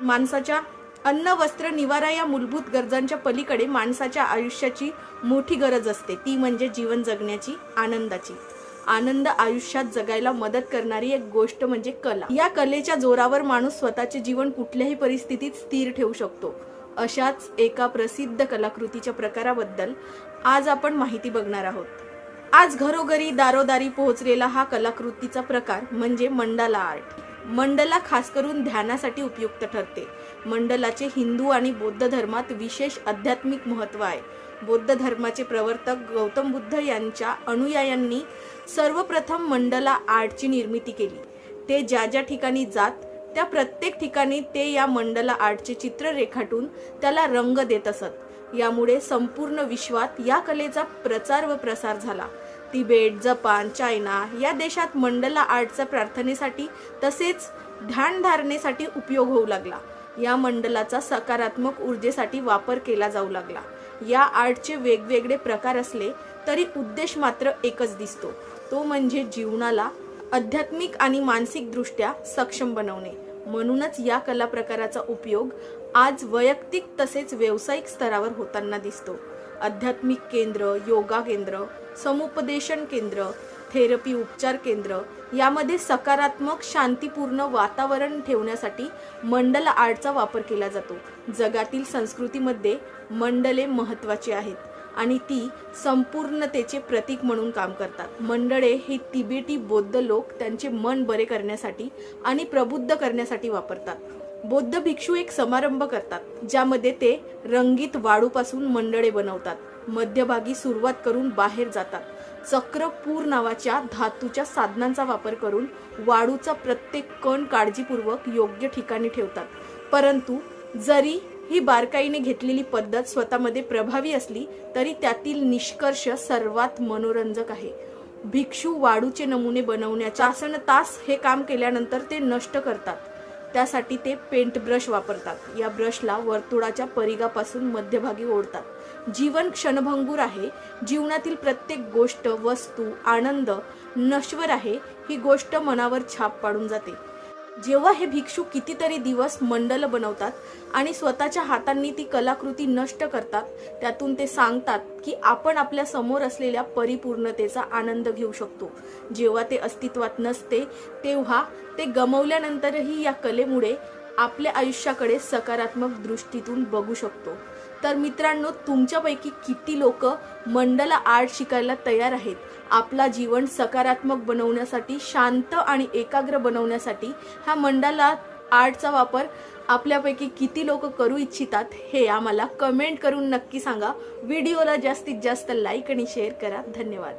माणसाच्या अन्न वस्त्र निवारा या मूलभूत गरजांच्या पलीकडे माणसाच्या आयुष्याची मोठी गरज असते. ती म्हणजे जीवन जगण्याची आनंदाची. आनंद आयुष्यात जगायला मदत करणारी एक गोष्ट म्हणजे कला. या कलेच्या जोरावर माणूस स्वतःचे जीवन कुठल्याही परिस्थितीत स्थिर ठेवू शकतो. अशाच एका प्रसिद्ध कलाकृतीच्या प्रकाराबद्दल आज आपण माहिती बघणार आहोत. आज घरोघरी दारोदारी पोहोचलेला हा कलाकृतीचा प्रकार म्हणजे मंडाला आर्ट. मंडला खास करून ध्यानासाठी उपयुक्त ठरते. मंडलाचे हिंदू आणि बौद्ध धर्मात विशेष आध्यात्मिक महत्त्व आहे. बौद्ध धर्माचे प्रवर्तक गौतम बुद्ध यांच्या अनुयायांनी सर्वप्रथम मंडला आर्टची निर्मिती केली. ते ज्या ज्या ठिकाणी जात त्या प्रत्येक ठिकाणी ते या मंडला आर्टचे चित्र रेखाटून त्याला रंग देत असत. यामुळे संपूर्ण विश्वात या कलेचा प्रचार व प्रसार झाला. तिबेट जपान चायना या देशात मंडला आर्टचा प्रार्थनेसाठी तसेच ध्यानधारणेसाठी उपयोग होऊ लागला. या मंडलाचा सकारात्मक ऊर्जेसाठी वापर केला जाऊ लागला. या आर्टचे वेगवेगळे प्रकार असले तरी उद्देश मात्र एकच दिसतो. तो म्हणजे जीवनाला आध्यात्मिक आणि मानसिकदृष्ट्या सक्षम बनवणे. म्हणूनच या कला प्रकाराचा उपयोग आज वैयक्तिक तसेच व्यावसायिक स्तरावर होताना दिसतो. आध्यात्मिक केंद्र योगा केंद्र समुपदेशन केंद्र थेरपी उपचार केंद्र यामध्ये सकारात्मक शांतीपूर्ण वातावरण ठेवण्यासाठी मंडल आर्टचा वापर केला जातो. जगातील संस्कृतीमध्ये मंडले महत्त्वाची आहेत आणि ती संपूर्णतेचे प्रतीक म्हणून काम करतात. मंडळे हे तिबेटी बौद्ध लोक त्यांचे मन बरे करण्यासाठी आणि प्रबुद्ध करण्यासाठी वापरतात. बौद्ध भिक्षू एक समारंभ करतात ज्यामध्ये ते रंगीत वाळूपासून मंडळे बनवतात मध्यभागी सुरुवात करून बाहेर जातात. चक्रपूर नावाच्या धातूच्या साधनांचा वापर करून वाळूचा प्रत्येक कण काळजीपूर्वक योग्य ठिकाणी ठेवतात. परंतु जरी ही बारकाईने घेतलेली पद्धत स्वतःमध्ये प्रभावी असली तरी त्यातील निष्कर्ष सर्वात मनोरंजक आहे. भिक्षू वाळूचे नमुने बनवण्याच्या आसन तास हे काम केल्यानंतर ते नष्ट करतात. त्यासाठी ते पेंट ब्रश वापरतात. या ब्रशला वर्तुळाच्या परिघापासून मध्यभागी ओढतात. जीवन क्षणभंगूर आहे. जीवनातील प्रत्येक गोष्ट वस्तू आनंद नश्वर आहे. ही गोष्ट मनावर छाप पाडून जाते. जेव्हा हे भिक्षू कितीतरी दिवस मंडल बनवतात आणि स्वतःच्या हातांनी ती कलाकृती नष्ट करतात त्यातून ते सांगतात की आपण आपल्यासमोर असलेल्या परिपूर्णतेचा आनंद घेऊ शकतो. जेव्हा ते अस्तित्वात नसते तेव्हा ते गमवल्यानंतरही या कलेमुळे आपल्या आयुष्याकडे सकारात्मक दृष्टीतून बघू शकतो. तर मित्रांनो तुमच्यापैकी किती लोक मंडला आर्ट शिकायला तयार आहेत? आपला जीवन सकारात्मक बनवण्यासाठी शांत आणि एकाग्र बनवण्यासाठी ह्या मंडाला आर्टचा वापर आपल्यापैकी किती लोक करू इच्छितात हे आम्हाला कमेंट करून नक्की सांगा. व्हिडिओला जास्तीत जास्त लाईक आणि शेअर करा. धन्यवाद.